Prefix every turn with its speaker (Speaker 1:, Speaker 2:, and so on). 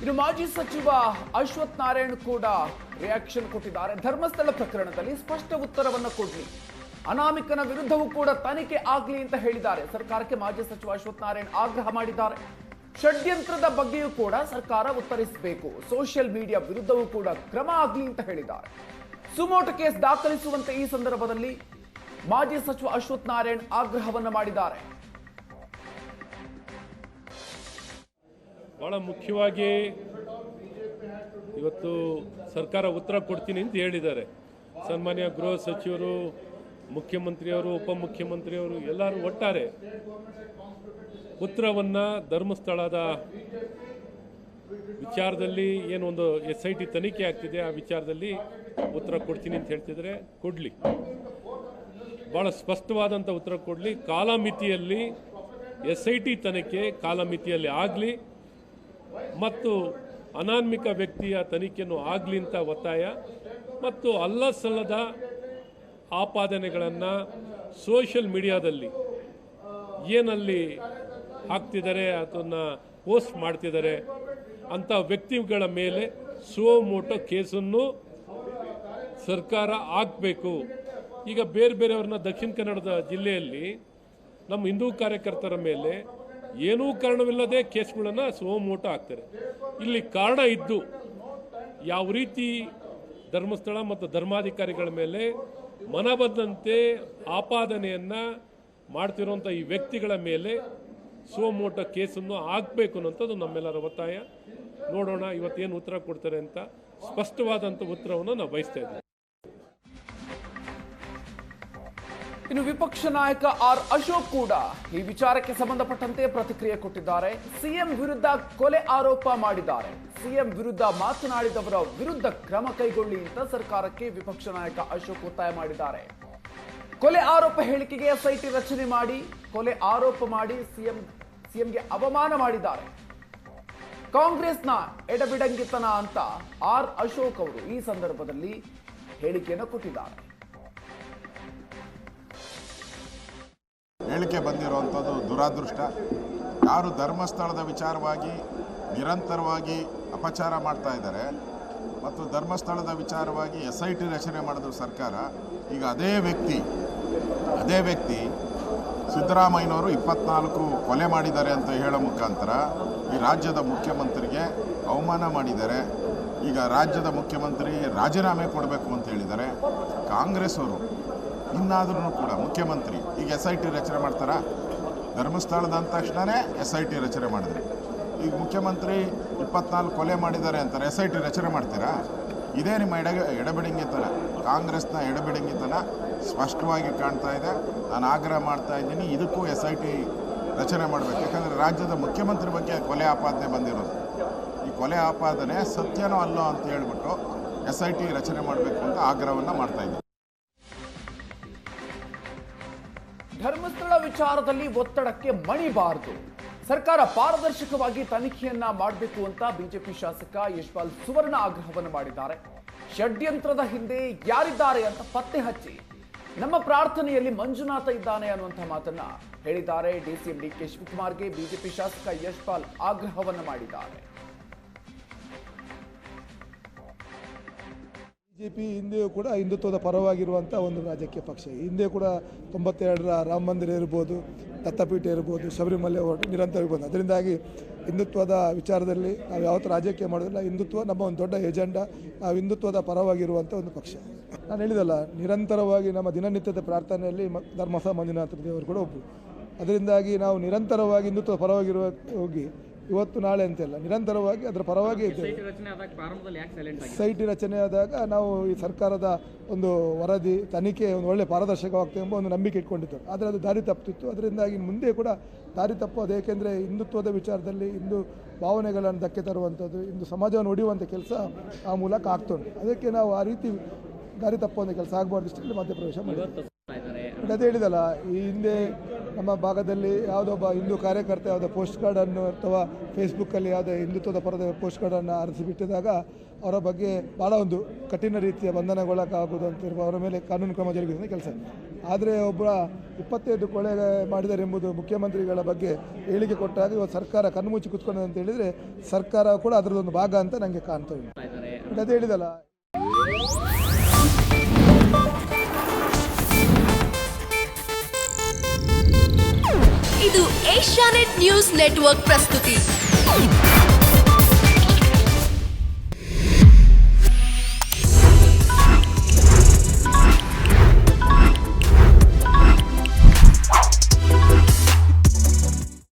Speaker 1: ಇನ್ನು ಮಾಜಿ ಸಚಿವ ಅಶ್ವಥ್ ನಾರಾಯಣ್ ಕೂಡ ರಿಯಾಕ್ಷನ್ ಕೊಟ್ಟಿದ್ದಾರೆ. ಧರ್ಮಸ್ಥಳ ಪ್ರಕರಣದಲ್ಲಿ ಸ್ಪಷ್ಟ ಉತ್ತರವನ್ನು ಕೊಡ್ಲಿ ಅನಾಮಿಕನ ವಿರುದ್ಧವೂ ಕೂಡ ತನಿಖೆ ಆಗ್ಲಿ ಅಂತ ಹೇಳಿದ್ದಾರೆ. ಸರ್ಕಾರಕ್ಕೆ ಮಾಜಿ ಸಚಿವ ಅಶ್ವಥ್ ನಾರಾಯಣ್ ಆಗ್ರಹ ಮಾಡಿದ್ದಾರೆ. ಷಡ್ಯಂತ್ರದ ಬಗ್ಗೆಯೂ ಕೂಡ ಸರ್ಕಾರ ಉತ್ತರಿಸಬೇಕು. ಸೋಷಿಯಲ್ ಮೀಡಿಯಾ ವಿರುದ್ಧವೂ ಕೂಡ ಕ್ರಮ ಆಗ್ಲಿ ಅಂತ ಹೇಳಿದ್ದಾರೆ. ಸುಮೋಟ ಕೇಸ್ ದಾಖಲಿಸುವಂತೆ ಈ ಸಂದರ್ಭದಲ್ಲಿ ಮಾಜಿ ಸಚಿವ ಅಶ್ವಥ್ ನಾರಾಯಣ್ ಆಗ್ರಹವನ್ನು ಮಾಡಿದ್ದಾರೆ.
Speaker 2: ಭಾಳ ಮುಖ್ಯವಾಗಿ ಇವತ್ತು ಸರ್ಕಾರ ಉತ್ತರ ಕೊಡ್ತೀನಿ ಅಂತ ಹೇಳಿದ್ದಾರೆ. ಸನ್ಮಾನ್ಯ ಗೃಹ ಸಚಿವರು, ಮುಖ್ಯಮಂತ್ರಿಯವರು, ಉಪಮುಖ್ಯಮಂತ್ರಿಯವರು ಎಲ್ಲರೂ ಒಟ್ಟಾರೆ ಉತ್ತರವನ್ನು ಧರ್ಮಸ್ಥಳದ ವಿಚಾರದಲ್ಲಿ ಏನೊಂದು ಎಸ್ ಐ ಟಿ ತನಿಖೆ ಆಗ್ತಿದೆ, ಆ ವಿಚಾರದಲ್ಲಿ ಉತ್ತರ ಕೊಡ್ತೀನಿ ಅಂತ ಹೇಳ್ತಿದ್ರೆ ಕೊಡಲಿ. ಭಾಳ ಸ್ಪಷ್ಟವಾದಂಥ ಉತ್ತರ ಕೊಡಲಿ. ಕಾಲಮಿತಿಯಲ್ಲಿ ಎಸ್ ಐ ಟಿ ತನಿಖೆ ಕಾಲಮಿತಿಯಲ್ಲಿ ಆಗಲಿ. ಮತ್ತು ಅನಾನ್ಮಿಕ ವ್ಯಕ್ತಿಯ ತನಿಖೆಯನ್ನು ಆಗಲಿ ಅಂತ ಒತ್ತಾಯ ಮತ್ತು ಅಲ್ಲ ಸಲ್ಲದ ಆಪಾದನೆಗಳನ್ನು ಸೋಷಿಯಲ್ ಮೀಡಿಯಾದಲ್ಲಿ ಏನಲ್ಲಿ ಹಾಕ್ತಿದ್ದಾರೆ ಅದನ್ನು ಪೋಸ್ಟ್ ಮಾಡ್ತಿದ್ದಾರೆ ಅಂಥ ವ್ಯಕ್ತಿಗಳ ಮೇಲೆ ಸೋಮೋಟೋ ಕೇಸನ್ನು ಸರ್ಕಾರ ಹಾಕಬೇಕು. ಈಗ ಬೇರೆ ಬೇರೆಯವ್ರನ್ನ ದಕ್ಷಿಣ ಕನ್ನಡದ ಜಿಲ್ಲೆಯಲ್ಲಿ ನಮ್ಮ ಹಿಂದೂ ಕಾರ್ಯಕರ್ತರ ಮೇಲೆ ಏನೂ ಕಾರಣವಿಲ್ಲದೆ ಕೇಸ್ಗಳನ್ನು ಸೋಮೋಟ ಹಾಕ್ತಾರೆ ಇಲ್ಲಿ ಕಾರಣ ಇದ್ದು ಯಾವ ರೀತಿ ಧರ್ಮಸ್ಥಳ ಮತ್ತು ಧರ್ಮಾಧಿಕಾರಿಗಳ ಮೇಲೆ ಮನಬಂದಂತೆ ಆಪಾದನೆಯನ್ನು ಮಾಡ್ತಿರುವಂಥ ಈ ವ್ಯಕ್ತಿಗಳ ಮೇಲೆ ಸೋಮೋಟ ಕೇಸನ್ನು ಹಾಕಬೇಕು ಅನ್ನೋಂಥದ್ದು ನಮ್ಮೆಲ್ಲರ ಒತ್ತಾಯ. ನೋಡೋಣ ಇವತ್ತೇನು ಉತ್ತರ ಕೊಡ್ತಾರೆ ಅಂತ ಸ್ಪಷ್ಟವಾದಂಥ ಉತ್ತರವನ್ನು ನಾವು ಬಯಸ್ತಾ
Speaker 1: ಇನ್ನು ವಿಪಕ್ಷ ನಾಯಕ ಆರ್ ಅಶೋಕ್ ಕೂಡ ಈ ವಿಚಾರಕ್ಕೆ ಸಂಬಂಧಪಟ್ಟಂತೆ ಪ್ರತಿಕ್ರಿಯೆ ಕೊಟ್ಟಿದ್ದಾರೆ. ಸಿಎಂ ವಿರುದ್ಧ ಕೊಲೆ ಆರೋಪ ಮಾಡಿದ್ದಾರೆ. ಸಿಎಂ ವಿರುದ್ಧ ಮಾತನಾಡಿದವರ ವಿರುದ್ಧ ಕ್ರಮ ಕೈಗೊಳ್ಳಿ ಅಂತ ಸರ್ಕಾರಕ್ಕೆ ವಿಪಕ್ಷ ನಾಯಕ ಅಶೋಕ್ ಒತ್ತಾಯ ಮಾಡಿದ್ದಾರೆ. ಕೊಲೆ ಆರೋಪ ಹೇಳಿಕೆಗೆ ಎಸ್ಐಟಿ ರಚನೆ ಮಾಡಿ, ಕೊಲೆ ಆರೋಪ ಮಾಡಿ ಸಿಎಂ, ಸಿಎಂಗೆ ಅವಮಾನ ಮಾಡಿದ್ದಾರೆ. ಕಾಂಗ್ರೆಸ್ನ ಎಡಬಿಡಂಗಿತನ ಅಂತ ಆರ್ ಅಶೋಕ್ ಅವರು ಈ ಸಂದರ್ಭದಲ್ಲಿ ಹೇಳಿಕೆಯನ್ನು ಕೊಟ್ಟಿದ್ದಾರೆ.
Speaker 3: ಹೇಳಿಕೆ ಬಂದಿರುವಂಥದ್ದು ದುರಾದೃಷ್ಟ. ಯಾರು ಧರ್ಮಸ್ಥಳದ ವಿಚಾರವಾಗಿ ನಿರಂತರವಾಗಿ ಅಪಚಾರ ಮಾಡ್ತಾ ಇದ್ದಾರೆ ಮತ್ತು ಧರ್ಮಸ್ಥಳದ ವಿಚಾರವಾಗಿ ಎಸ್ ಐ ಟಿ ರಚನೆ ಮಾಡಿದ್ರು ಸರ್ಕಾರ, ಈಗ ಅದೇ ವ್ಯಕ್ತಿ ಅದೇ ವ್ಯಕ್ತಿ ಸಿದ್ದರಾಮಯ್ಯನವರು ಇಪ್ಪತ್ನಾಲ್ಕು ಕೊಲೆ ಮಾಡಿದ್ದಾರೆ ಅಂತ ಹೇಳೋ ಮುಖಾಂತರ ಈ ರಾಜ್ಯದ ಮುಖ್ಯಮಂತ್ರಿಗೆ ಅವಮಾನ ಮಾಡಿದ್ದಾರೆ. ಈಗ ರಾಜ್ಯದ ಮುಖ್ಯಮಂತ್ರಿ ರಾಜೀನಾಮೆ ಕೊಡಬೇಕು ಅಂತ ಹೇಳಿದ್ದಾರೆ. ಕಾಂಗ್ರೆಸ್ ಅವರು ಇನ್ನಾದ್ರೂ ಕೂಡ ಮುಖ್ಯಮಂತ್ರಿ ಈಗ ಎಸ್ ಐ ಟಿ ರಚನೆ ಮಾಡ್ತಾರಾ? ಧರ್ಮಸ್ಥಳದ ಅಂದ ತಕ್ಷಣವೇ ಎಸ್ ಐ ಟಿ ರಚನೆ ಮಾಡಿದ್ರು. ಈಗ ಮುಖ್ಯಮಂತ್ರಿ ಇಪ್ಪತ್ನಾಲ್ಕು ಕೊಲೆ ಮಾಡಿದ್ದಾರೆ ಅಂತಾರೆ ಎಸ್ ಐ ಟಿ ರಚನೆ ಮಾಡ್ತೀರಾ? ಇದೇ ನಿಮ್ಮ ಎಡ, ಎಡಬಿಡಂಗಿತನ. ಕಾಂಗ್ರೆಸ್ನ ಎಡಬಿಡಂಗಿತನ ಸ್ಪಷ್ಟವಾಗಿ ಕಾಣ್ತಾ ಇದೆ. ನಾನು ಆಗ್ರಹ ಮಾಡ್ತಾ ಇದ್ದೀನಿ, ಇದಕ್ಕೂ ಎಸ್ ಐ ಟಿ ರಚನೆ ಮಾಡಬೇಕು. ಯಾಕಂದರೆ ರಾಜ್ಯದ ಮುಖ್ಯಮಂತ್ರಿ ಬಗ್ಗೆ ಕೊಲೆ ಆಪಾದನೆ ಬಂದಿರೋದು. ಈ ಕೊಲೆ ಆಪಾದನೆ ಸತ್ಯನೋ ಅಲ್ಲೋ ಅಂತ ಹೇಳ್ಬಿಟ್ಟು ಎಸ್ ಐ ಟಿ ರಚನೆ ಮಾಡಬೇಕು ಅಂತ ಆಗ್ರಹವನ್ನು ಮಾಡ್ತಾ ಇದ್ದೀನಿ.
Speaker 1: ಧರ್ಮಸ್ಥಳ ವಿಚಾರದಲ್ಲಿ ಒತ್ತಡಕ್ಕೆ ಮಣಿಬಾರದು. ಸರ್ಕಾರ ಪಾರದರ್ಶಕವಾಗಿ ತನಿಖೆಯನ್ನ ಮಾಡಬೇಕು ಅಂತ ಬಿಜೆಪಿ ಶಾಸಕ ಯಶ್ಪಾಲ್ ಸುವರ್ಣ ಆಗ್ರಹವನ್ನು ಮಾಡಿದ್ದಾರೆ. ಷಡ್ಯಂತ್ರದ ಹಿಂದೆ ಯಾರಿದ್ದಾರೆ ಅಂತ ಪತ್ತೆ ಹಚ್ಚಿ. ನಮ್ಮ ಪ್ರಾರ್ಥನೆಯಲ್ಲಿ ಮಂಜುನಾಥ ಇದ್ದಾನೆ ಅನ್ನುವಂಥ ಮಾತನ್ನ ಹೇಳಿದ್ದಾರೆ. ಡಿಸಿಎಂ ಡಿ ಕೆ ಶಿವಕುಮಾರ್ಗೆ ಬಿಜೆಪಿ ಶಾಸಕ ಯಶ್ಪಾಲ್ ಆಗ್ರಹವನ್ನು ಮಾಡಿದ್ದಾರೆ.
Speaker 4: ಬಿಜೆಪಿ ಹಿಂದೆಯೂ ಕೂಡ ಹಿಂದುತ್ವದ ಪರವಾಗಿರುವಂಥ ಒಂದು ರಾಜಕೀಯ ಪಕ್ಷ. ಹಿಂದೆ ಕೂಡ ತೊಂಬತ್ತೆರಡರ ರಾಮ ಮಂದಿರ ಇರ್ಬೋದು, ದತ್ತಪೀಠ ಇರ್ಬೋದು, ಶಬರಿಮಲೆ ಹೋರಾಟ ನಿರಂತರ ಇರ್ಬೋದು. ಅದರಿಂದಾಗಿ ಹಿಂದುತ್ವದ ವಿಚಾರದಲ್ಲಿ ನಾವು ಯಾವತ್ತೂ ರಾಜಕೀಯ ಮಾಡೋದಿಲ್ಲ. ಹಿಂದುತ್ವ ನಮ್ಮ ಒಂದು ದೊಡ್ಡ ಎಜೆಂಡಾ. ನಾವು ಹಿಂದುತ್ವದ ಪರವಾಗಿರುವಂಥ ಒಂದು ಪಕ್ಷ. ನಾನು ಹೇಳಿದಲ್ಲ, ನಿರಂತರವಾಗಿ ನಮ್ಮ ದಿನನಿತ್ಯದ ಪ್ರಾರ್ಥನೆಯಲ್ಲಿ ಧರ್ಮಸ ಮಂಜುನಾಥ ದೇವರು ಕೂಡ ಒಬ್ಬರು. ಅದರಿಂದಾಗಿ ನಾವು ನಿರಂತರವಾಗಿ ಹಿಂದುತ್ವದ ಪರವಾಗಿರುವ ಹೋಗಿ ಇವತ್ತು ನಾಳೆ ಅಂತೆಲ್ಲ ನಿರಂತರವಾಗಿ ಅದರ ಪರವಾಗಿ ಇದ್ದೇವೆ. ಸೈಟ್ ರಚನೆ ಆದಾಗ ನಾವು ಈ ಸರ್ಕಾರದ ಒಂದು ವರದಿ ತನಿಖೆ ಒಂದು ಒಳ್ಳೆ ಪಾರದರ್ಶಕವಾಗ್ತದೆ ಎಂಬ ಒಂದು ನಂಬಿಕೆ ಇಟ್ಕೊಂಡಿತ್ತು ಆದರೆ ಅದು ದಾರಿ ತಪ್ಪಿತ್ತು. ಅದರಿಂದಾಗಿ ಮುಂದೆ ಕೂಡ ದಾರಿ ತಪ್ಪೋದು ಏಕೆಂದರೆ ಹಿಂದುತ್ವದ ವಿಚಾರದಲ್ಲಿ ಹಿಂದೂ ಭಾವನೆಗಳನ್ನು ಧಕ್ಕೆ ತರುವಂಥದ್ದು ಇಂದು ಸಮಾಜವನ್ನು ಒಡೆಯುವಂಥ ಕೆಲಸ ಆ ಮೂಲಕ ಆಗ್ತದೆ ಅದಕ್ಕೆ ನಾವು ಆ ರೀತಿ ದಾರಿ ತಪ್ಪುವಂಥ ಕೆಲಸ ಆಗಬಾರ್ದು ಇಷ್ಟರಲ್ಲಿ ಮಧ್ಯಪ್ರವೇಶ ಮಾಡಿ
Speaker 5: ಇದ್ದಾರೆ.
Speaker 4: ಬಟ್ ಅದೇ ಹೇಳಿದಲ್ಲ ಈ ಹಿಂದೆ ನಮ್ಮ ಭಾಗದಲ್ಲಿ ಯಾವುದೊಬ್ಬ ಹಿಂದೂ ಕಾರ್ಯಕರ್ತ ಯಾವುದೋ ಪೋಸ್ಟ್ ಕಾರ್ಡನ್ನು ಅಥವಾ ಫೇಸ್ಬುಕ್ಕಲ್ಲಿ ಯಾವುದೇ ಹಿಂದುತ್ವದ ಪರದ ಪೋಸ್ಟ್ ಕಾರ್ಡನ್ನು ಆರಿಸಿ ಬಿಟ್ಟಿದಾಗ ಅವರ ಬಗ್ಗೆ ಭಾಳ ಒಂದು ಕಠಿಣ ರೀತಿಯ ಬಂಧನಗೊಳಗಾಗುವುದು ಅಂತ ಇರುವ ಅವರ ಮೇಲೆ ಕಾನೂನು ಕ್ರಮ ಜರುಗಿಸಿದ ಕೆಲಸ. ಆದರೆ ಒಬ್ಬ ಇಪ್ಪತ್ತೈದು ಕೊಳೆ ಮಾಡಿದ್ದಾರೆ ಎಂಬುದು ಮುಖ್ಯಮಂತ್ರಿಗಳ ಬಗ್ಗೆ ಹೇಳಿಕೆ ಕೊಟ್ಟಾಗ ಇವತ್ತು ಸರ್ಕಾರ ಕಣ್ಣುಮುಚ್ಚಿ ಕೂತ್ಕೊಂಡೆ ಅಂತ ಹೇಳಿದರೆ ಸರ್ಕಾರ ಕೂಡ ಅದರದೊಂದು ಭಾಗ ಅಂತ ನನಗೆ ಕಾಣ್ತಾ ಉಂಟು
Speaker 5: ಇದ್ದಾರೆ.
Speaker 4: ಅದೇ ಹೇಳಿದಲ್ಲ?
Speaker 6: Popular news network ప్రస్తుతి.